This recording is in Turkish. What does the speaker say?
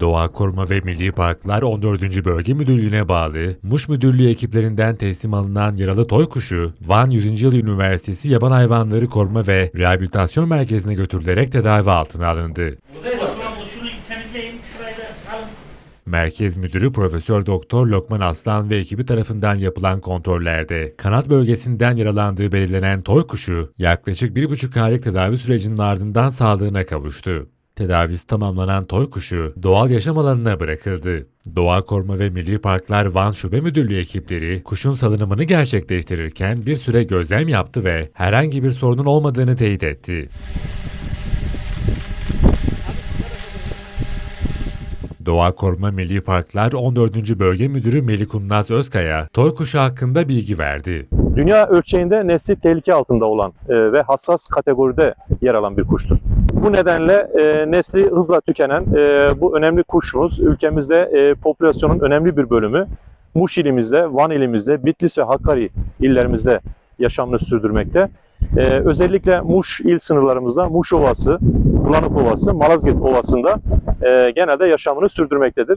Doğa Koruma ve Milli Parklar 14. Bölge Müdürlüğü'ne bağlı Muş Müdürlüğü ekiplerinden teslim alınan yaralı toy kuşu, Van 100. Yıl Üniversitesi Yaban Hayvanları Koruma ve Rehabilitasyon Merkezi'ne götürülerek tedavi altına alındı. Merkez Müdürü Profesör Doktor Lokman Aslan ve ekibi tarafından yapılan kontrollerde kanat bölgesinden yaralandığı belirlenen toy kuşu yaklaşık 1,5 aylık tedavi sürecinin ardından sağlığına kavuştu. Tedavisi tamamlanan toy kuşu doğal yaşam alanına bırakıldı. Doğa Koruma ve Milli Parklar Van Şube Müdürlüğü ekipleri kuşun salınımını gerçekleştirirken bir süre gözlem yaptı ve herhangi bir sorunun olmadığını teyit etti. Doğa Koruma Milli Parklar 14. Bölge Müdürü Melikunnaz Özkaya, toy kuşu hakkında bilgi verdi. Dünya ölçeğinde nesli tehlike altında olan e, ve hassas kategoride yer alan bir kuştur. Bu nedenle e, nesli hızla tükenen e, bu önemli kuşumuz ülkemizde popülasyonun önemli bir bölümü Muş ilimizde, Van ilimizde, Bitlis ve Hakkari illerimizde yaşamını sürdürmekte. E, özellikle Muş il sınırlarımızda Muş Ovası, Bulanık Ovası, Malazgirt Ovası'nda e, genelde yaşamını sürdürmektedir.